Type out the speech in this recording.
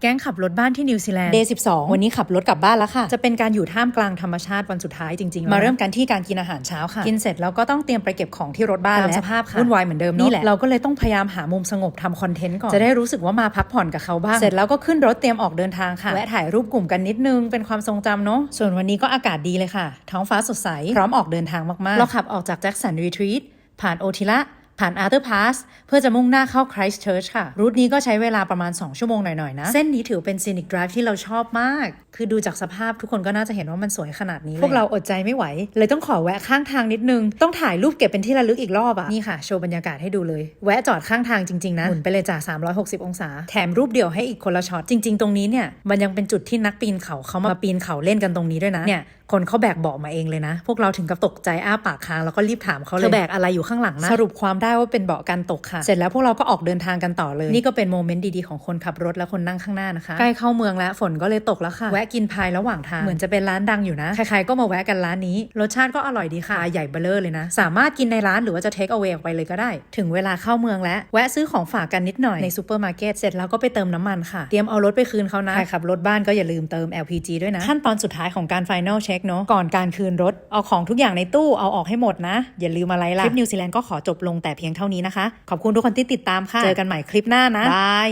แก๊งขับรถบ้านที่นิวซีแลนด์เดย์สิวันนี้ขับรถกลับบ้านแล้วค่ะ จะเป็นการอยู่ท่ามกลางธรรมชาติวันสุดท้ายจริงๆ มามาเริ่เริ่มมกันที่การกินอาหารเช้าค่ะ กินเสร็จแล้วก็ต้องเตรียมไปเก็บของที่รถบ้านตามและสภาพค่ะวุ่นวายเหมือนเดิมนี่เนาะแหละ เราก็เลยต้องพยายามหามุมสงบทำคอนเทนต์ก่อน จะได้รู้สึกว่ามาพักผ่อนกับเขาบ้าง เสร็จแล้วก็ขึ้นรถเตรียมออกเดินทางค่ะแวะถ่ายรูปกลุ่มกันนิดนึงเป็นความทรงจำเนาะ ส่วนวันนี้ก็อากาศดีเลยค่ะ ท้องฟ้าสดใส พร้อมออกเดินทางมากๆ เราขับออกจากแจ็คสันรีทรีตผ่านโอทิละ ผ่านอาร์เ r อร์พาสเพื่อจะมุ่งหน้าเข้าไครสต์เชิร์ชค่ะ รูทนี้ก็ใช้เวลาประมาณ 2 ชั่วโมงหน่อย ๆ นะ เส้นนี้ถือเป็นซีนิ c ด i v e ที่เราชอบมาก คือดูจากสภาพทุกคนก็น่าจะเห็นว่ามันสวยขนาดนี้เลยพวกเราอดใจไม่ไหว เลยต้องขอแวะข้างทางนิดนึง ต้องถ่ายรูปเก็บเป็นที่ระลึกอีกรอบอะนี่ค่ะ โชว์บรรยากาศให้ดูเลย แวะจอดข้างทางจริง ๆ นะ หมุนไปเลยจ้ะ360 องศา แถมรูปเดียวให้อีกคนละช็อต จริง ๆ ตรงนี้เนี่ย มันยังเป็นจุดที่นักปีนเขาเขามาปีนเขาเล่นกันตรงนี้ด้วยนะ เนี่ยคนเขาแบกเบาะมาเองเลยนะ พวกเราถึงกับตกใจอ้าปากค้างแล้วก็รีบถามเขาเลยเธอแบกอะไรอยู่ข้างหลังนะสรุปความได้ว่าเป็นเบาะกันตกค่ะ เสร็จแล้วพวกเราก็ออกเดินทางกันต่อเลย นี่ก็เป็นโมเมนต์ดีๆของคนขับรถและคนนั่งข้างหน้านะคะ ใกล้เข้าเมืองแล้วฝนก็เลยตกแล้วค่ะ แวะกินพายระหว่างทาง เหมือนจะเป็นร้านดังอยู่นะ ใครๆก็มาแวะกันร้านนี้ รสชาติก็อร่อยดีค่ะ ใหญ่เบ้อเลอเลยนะ สามารถกินในร้านหรือว่าจะเทคเอา a y ออกไปเลยก็ได้ ถึงเวลาเข้าเมืองแล้ว แวะซื้อของฝากกันนิดหน่อยในซูเปอร์มาร์เก็ต เสร็จแล้วก็ไปเติมน้ำมันค่ะ เตรียมเอารถไปคืนเขานะ ใครขับรถบ้านก็อย่าลืมเติม LPG ด้วยนะ ขั้นตอนสุดท้ายของการ Final Check เนอะก่อนการคืนรถ เอาของทุกอย่างในตู้ เอาออกให้หมดนะ อย่าลืมอะไรล่ะ คลิปนิวซีแลนด์ก็ขอจบลงแต่เพียงเท่านี้นะคะ ขอบคุณทุกคนที่ติดตามค่ะ เจอกันใหม่คลิปหน้านะ บาย